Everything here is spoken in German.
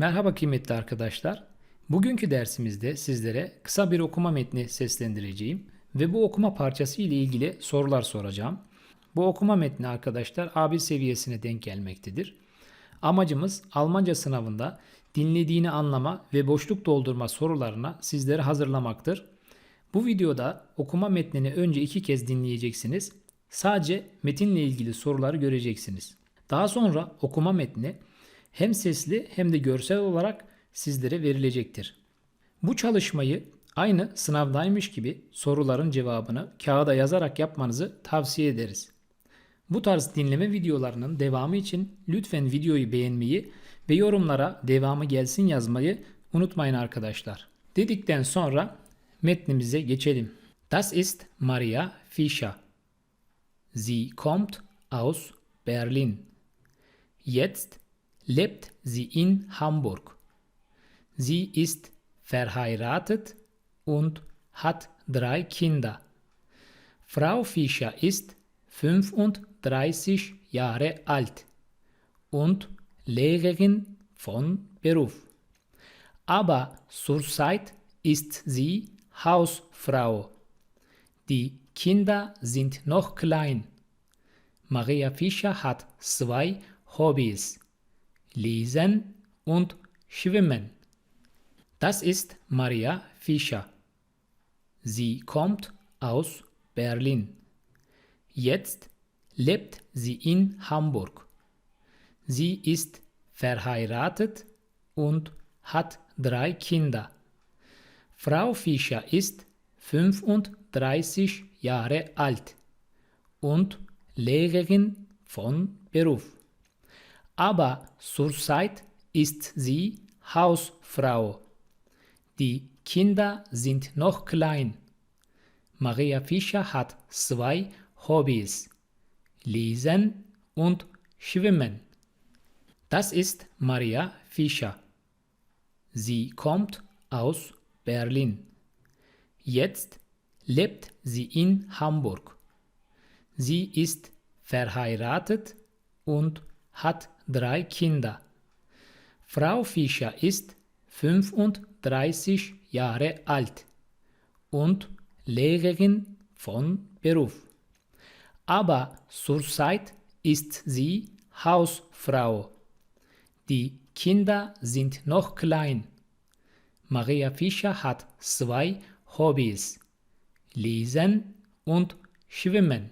Merhaba kıymetli arkadaşlar. Bugünkü dersimizde sizlere kısa bir okuma metni seslendireceğim ve bu okuma parçası ile ilgili sorular soracağım. Bu okuma metni arkadaşlar A1 seviyesine denk gelmektedir. Amacımız Almanca sınavında dinlediğini anlama ve boşluk doldurma sorularına sizleri hazırlamaktır. Bu videoda okuma metnini önce iki kez dinleyeceksiniz. Sadece metinle ilgili soruları göreceksiniz. Daha sonra okuma metni hem sesli hem de görsel olarak sizlere verilecektir. Bu çalışmayı aynı sınavdaymış gibi soruların cevabını kağıda yazarak yapmanızı tavsiye ederiz. Bu tarz dinleme videolarının devamı için lütfen videoyu beğenmeyi ve yorumlara devamı gelsin yazmayı unutmayın arkadaşlar. Dedikten sonra metnimize geçelim. Das ist Maria Fischer. Sie kommt aus Berlin. Jetzt lebt sie in Hamburg. Sie ist verheiratet und hat drei Kinder. Frau Fischer ist 35 Jahre alt und Lehrerin von Beruf. Aber zurzeit ist sie Hausfrau. Die Kinder sind noch klein. Maria Fischer hat zwei Hobbys. Lesen und Schwimmen. Das ist Maria Fischer. Sie kommt aus Berlin. Jetzt lebt sie in Hamburg. Sie ist verheiratet und hat drei Kinder. Frau Fischer ist 35 Jahre alt und Lehrerin von Beruf. Aber zurzeit ist sie Hausfrau. Die Kinder sind noch klein. Maria Fischer hat zwei Hobbys. Lesen und Schwimmen. Das ist Maria Fischer. Sie kommt aus Berlin. Jetzt lebt sie in Hamburg. Sie ist verheiratet und hat drei Kinder. Frau Fischer ist 35 Jahre alt und Lehrerin von Beruf. Aber zurzeit ist sie Hausfrau. Die Kinder sind noch klein. Maria Fischer hat zwei Hobbys. Lesen und Schwimmen.